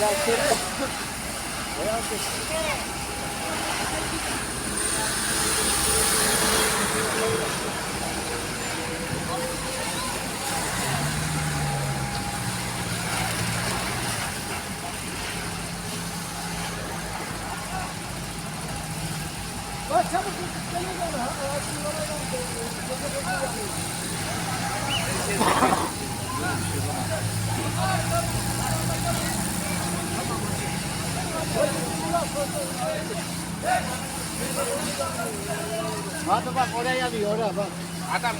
Bak çabuk tut. Gel gel. Ha, ağaçın oraya હા તો બા કોડે આવી ઓડા બસ આતા